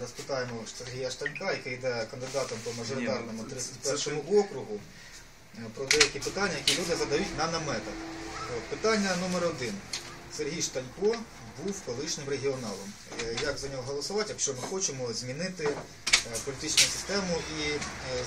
розпитаємо Сергія Штанька, який йде кандидатом по мажоритарному Ні, ну, 31 округу, е, про деякі питання, які люди задають на наметах. Питання номер один. Сергій Штанько був колишнім регіоналом. Е, Як за нього голосувати, якщо ми хочемо змінити е, політичну систему і е,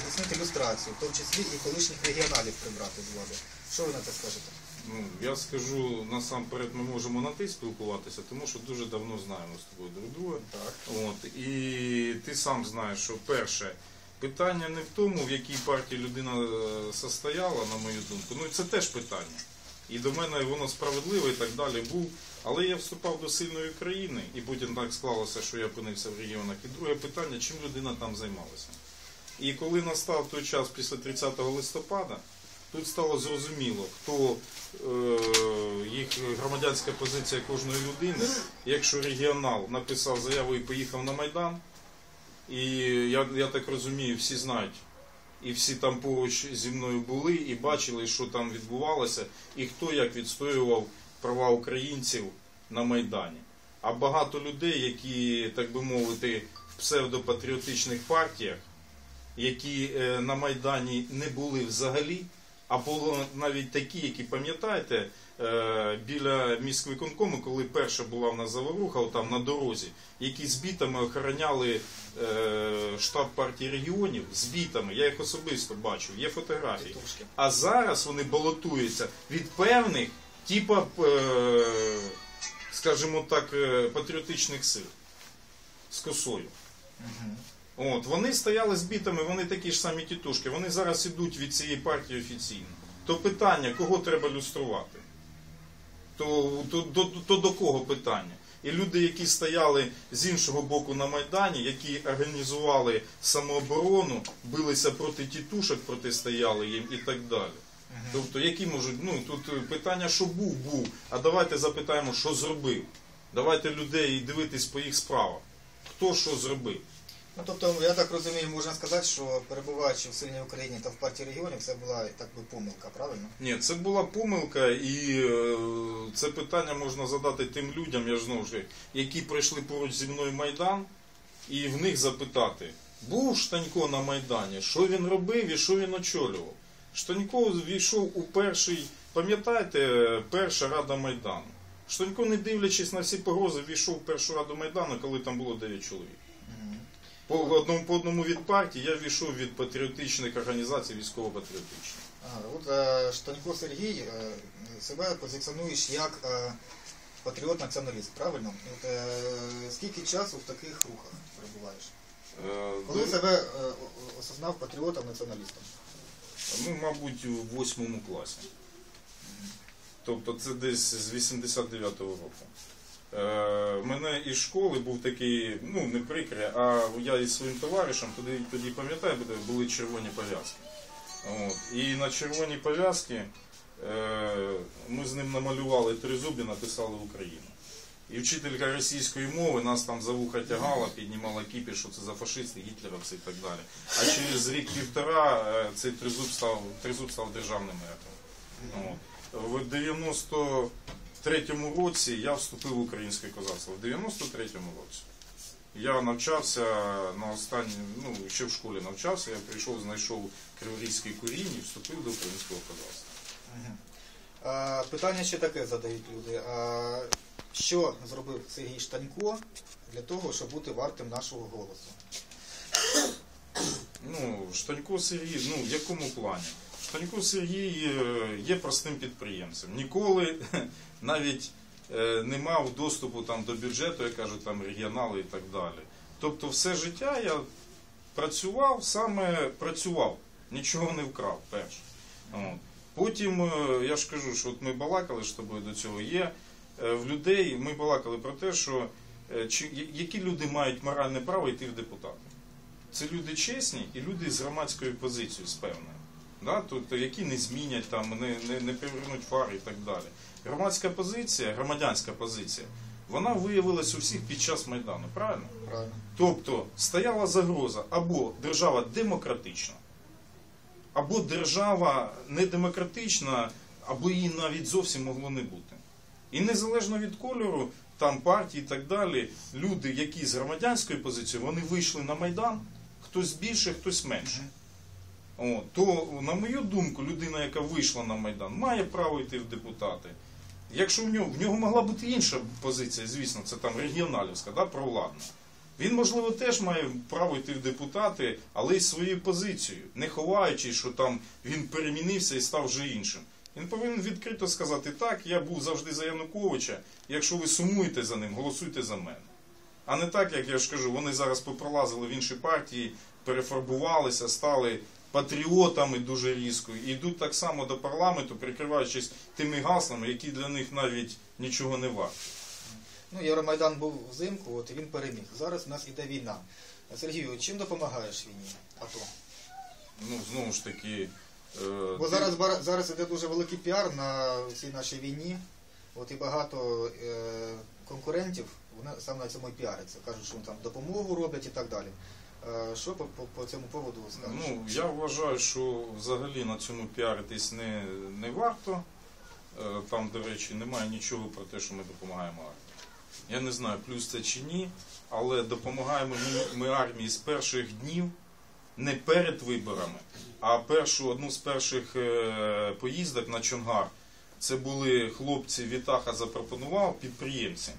здійснити люстрацію, в тому числі і колишніх регіоналів прибрати з влади? Що ви на це скажете? Ну, я скажу насамперед, ми можемо на ти спілкуватися, тому що дуже давно знаємо з тобою друг друга. Так. От, і ти сам знаєш, що перше, питання не в тому, в якій партії людина е, состояла, на мою думку. Ну це теж питання. І до мене воно справедливе і так далі був. Але я вступав до сильної країни, і потім так склалося, що я опинився в регіонах. І друге питання, чим людина там займалася. І коли настав той час після 30 листопада, тут стало зрозуміло, хто е, їх громадянська позиція кожної людини. Якщо регіонал написав заяву і поїхав на Майдан, і я, я так розумію, всі знають, і всі там поруч зі мною були і бачили, що там відбувалося, і хто як відстоював права українців на Майдані. А багато людей, які, так би мовити, в псевдопатріотичних партіях, які е, на Майдані не були взагалі, а було навіть такі, які пам'ятаєте, е, біля міськвиконкому, коли перша була в нас заваруха, там на дорозі, які з бітами охороняли е, штаб партії регіонів, з бітами, я їх особисто бачив, є фотографії. А зараз вони балотуються від певних, типа, е, скажімо так, патріотичних сил з косою. От, вони стояли з бітами, вони такі ж самі тітушки, вони зараз ідуть від цієї партії офіційно. То питання, кого треба люструвати? То, то, то, то до кого питання? І люди, які стояли з іншого боку на Майдані, які організували самооборону, билися проти тітушок, протистояли їм і так далі. Тобто, які можуть, ну тут питання, що був, був. А давайте запитаємо, що зробив. Давайте людей дивитись по їх справах. Хто що зробив? Ну, тобто, я так розумію, можна сказати, що перебуваючи в сильній Україні та в партії регіонів, це була так би помилка, правильно? Ні, це була помилка, і е, це питання можна задати тим людям, я ж знову ж, які пройшли поруч зі мною Майдан, і в них запитати, був Штанько на Майдані, що він робив і що він очолював. Штанько війшов у перший, пам'ятаєте, перша рада Майдану. Штанько, не дивлячись на всі погрози, війшов в першу раду Майдану, коли там було 9 чоловік. По одному, по одному від партії я війшов від патріотичних організацій військово-патріотичних. От е, Штанько Сергій е, себе позиціонуєш як е, патріот-націоналіст, правильно? От, е, скільки часу в таких рухах перебуваєш? Е, Коли до- себе е, о- осознав патріотом-націоналістом? Ну, мабуть, у восьмому класі. Тобто це десь з 89-го року. Е, мене із школи був такий, ну не прикре, а я із своїм товаришем, тоді, тоді пам'ятаю, були червоні пов'язки. От. І на червоні пов'язки е, ми з ним намалювали тризуб і написали Україну. І вчителька російської мови нас там за вуха тягала, піднімала кіпі, що це за фашисти, гітлерівці і так далі. А через рік-півтора е, цей тризуб став, тризуб став державним. От. В 93-му році я вступив в українське козацтво. В 93-му році. Я навчався на останній, ну ще в школі навчався, я прийшов, знайшов криворізький корінь і вступив до українського козацтва. Питання ще таке задають люди. А, що зробив Сергій Штанько для того, щоб бути вартим нашого голосу? Ну, Штанько Сергій, ну в якому плані? Штанько Сергій є простим підприємцем. Ніколи навіть е, не мав доступу там до бюджету, як кажуть, там регіонали і так далі. Тобто, все життя я працював, саме працював, нічого не вкрав перше. От. Потім е, я ж кажу, що от ми балакали з тобою до цього. Є е, в людей, ми балакали про те, що які люди мають моральне право йти в депутати. Це люди чесні і люди з громадською позицією з певною. Да? Тобто, які не змінять, там, не, не, не привернуть фари і так далі. Громадська позиція, громадянська позиція, вона виявилась у всіх під час Майдану, правильно? Правильно. Тобто стояла загроза або держава демократична, або держава недемократична, або її навіть зовсім могло не бути. І незалежно від кольору, там партії і так далі, люди, які з громадянської позиції, вони вийшли на Майдан, хтось більше, хтось менше. О, то, на мою думку, людина, яка вийшла на Майдан, має право йти в депутати. Якщо в нього, в нього могла бути інша позиція, звісно, це там регіоналівська, да, провладна. Він, можливо, теж має право йти в депутати, але й своєю позицією, не ховаючи, що там він перемінився і став вже іншим. Він повинен відкрито сказати, так, я був завжди за Януковича, якщо ви сумуєте за ним, голосуйте за мене. А не так, як я ж кажу, вони зараз попролазили в інші партії, перефарбувалися, стали патріотами дуже різко і йдуть так само до парламенту, прикриваючись тими гаслами, які для них навіть нічого не варті. Ну, Євромайдан був взимку, от і він переміг. Зараз у нас іде війна. Сергію, чим допомагаєш війні? АТО? Ну, знову ж таки. е, Бо ти- зараз зараз іде дуже великий піар на цій нашій війні. От і багато е, конкурентів вони саме на цьому і піаряться. Кажуть, що вони там допомогу роблять і так далі. Е, що по, по, по цьому поводу скажеш? Ну, я вважаю, що взагалі на цьому піаритись не, не варто. Е, Там, до речі, немає нічого про те, що ми допомагаємо армії. Я не знаю, плюс це чи ні, але допомагаємо ми, ми армії з перших днів, не перед виборами, а першу одну з перших е, поїздок на Чонгар. Це були хлопці Вітаха запропонував підприємці.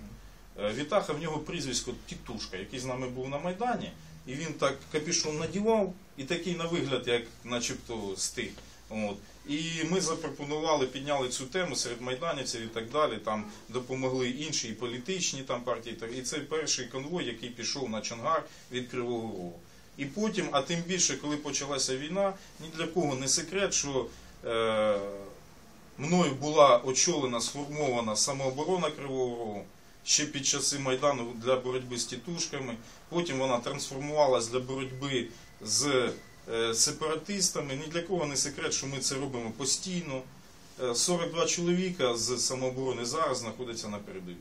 Е, Вітаха в нього прізвисько Тітушка, який з нами був на Майдані. І він так капюшон надівав, і такий на вигляд, як начебто стиг. От. І ми запропонували, підняли цю тему серед майданівців і так далі. Там допомогли інші і політичні там партії. І це перший конвой, який пішов на Чонгар від Кривого Рогу. І потім, а тим більше, коли почалася війна, ні для кого не секрет, що е, мною була очолена, сформована самооборона Кривого Рогу ще під часи Майдану для боротьби з тітушками. Потім вона трансформувалась для боротьби з е, сепаратистами. Ні для кого не секрет, що ми це робимо постійно. Е, 42 чоловіка з самооборони зараз знаходяться на передовій.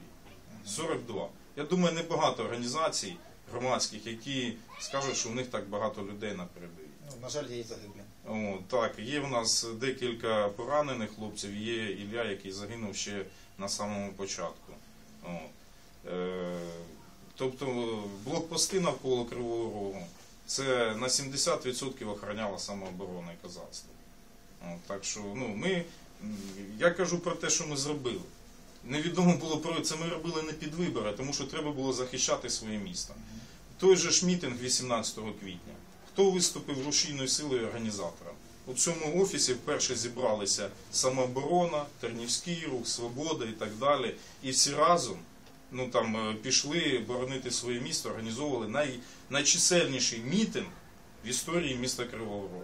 42. Я думаю, небагато організацій громадських, які скажуть, що в них так багато людей на передовій. Ну, на жаль, є і загиблі. О, так, є в нас декілька поранених хлопців, є Ілля, який загинув ще на самому початку. Е, тобто блокпости навколо Кривого Рогу це на 70% охороняла самооборона і козацтво. О, так що ну, ми, я кажу про те, що ми зробили. Невідомо було про це ми робили не під вибори, тому що треба було захищати своє місто. Той же ж мітинг 18 квітня. Хто виступив рушійною силою організатором? У цьому офісі вперше зібралися самооборона, Тернівський рух, Свобода і так далі. І всі разом ну, там, е, пішли боронити своє місто, організовували най, найчисельніший мітинг в історії міста Кривого Рогу.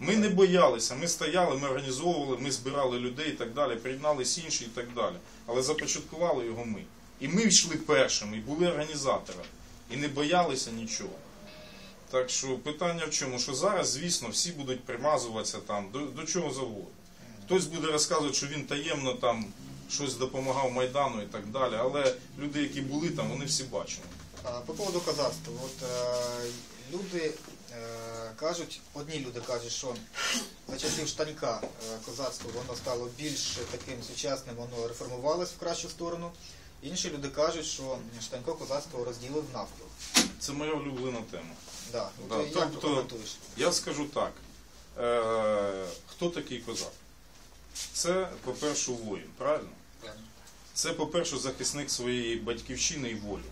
Ми не боялися, ми стояли, ми організовували, ми збирали людей і так далі, приєднались інші і так далі. Але започаткували його ми. І ми йшли першими, і були організаторами, і не боялися нічого. Так що питання в чому? Що зараз, звісно, всі будуть примазуватися там до, до чого завгодно. Хтось буде розказувати, що він таємно там щось допомагав Майдану і так далі. Але люди, які були там, вони всі бачили. По поводу козацтва, от е, люди е, кажуть, одні люди кажуть, що за часів штанька е, козацтво воно стало більш таким сучасним, воно реформувалось в кращу сторону. Інші люди кажуть, що штанько козацтво розділив навпіл. Це моя улюблена тема. Да. Да, От, як тобто-? Я скажу так. Е, хто такий козак? Це, по-перше, воїн, правильно? Правильно. Це, по-перше, захисник своєї батьківщини і волі.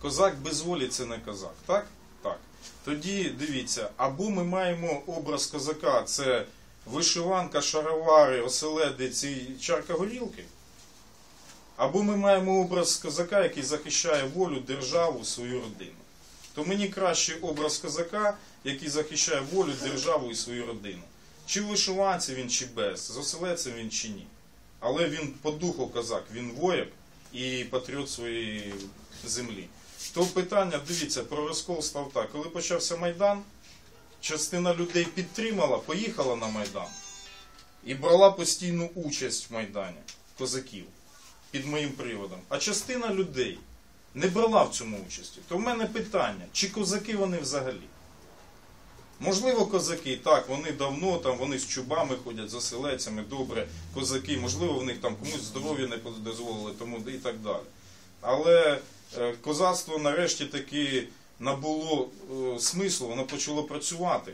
Козак без волі це не козак, так? Так. Тоді дивіться, або ми маємо образ козака, це вишиванка, шаровари, оселедець і чарка горілки. Або ми маємо образ козака, який захищає волю, державу, свою родину. То мені краще образ козака, який захищає волю, державу і свою родину. Чи вишиванці він, чи без, з він чи ні. Але він по духу козак, він вояк і патріот своєї землі. То питання, дивіться, про розкол став так. Коли почався Майдан, частина людей підтримала, поїхала на Майдан і брала постійну участь в Майдані козаків під моїм приводом. А частина людей не брала в цьому участі. То в мене питання, чи козаки вони взагалі? Можливо, козаки, так, вони давно там, вони з чубами ходять, з оселецями, добре, козаки, можливо, в них там комусь здоров'я не дозволили, тому і так далі. Але е, козацтво нарешті таки набуло е, смислу, воно почало працювати.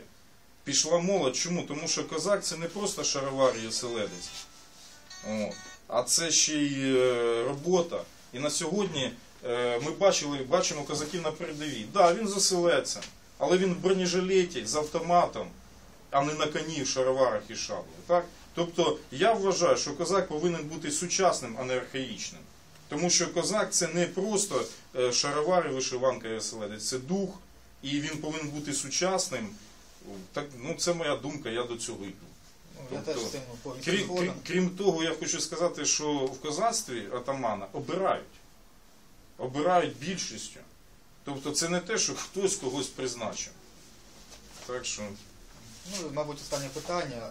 Пішла молодь. Чому? Тому що козак це не просто шаровар і оселедець, а це ще й е, робота. І на сьогодні ми бачили, бачимо козаків на передовій. Так, да, він з але він в бронежилеті з автоматом, а не на коні в шароварах і шаблі. Так? Тобто я вважаю, що козак повинен бути сучасним, а не архаїчним. Тому що козак це не просто е, шаровари, вишиванка і оселедець, це дух, і він повинен бути сучасним. Так, ну, це моя думка, я до цього йду. Ну, я теж Тобто, крім, крім того, я хочу сказати, що в козацтві атамана обирають. Обирають більшістю. Тобто це не те, що хтось когось призначив. Так що. Ну, мабуть, останнє питання. Е,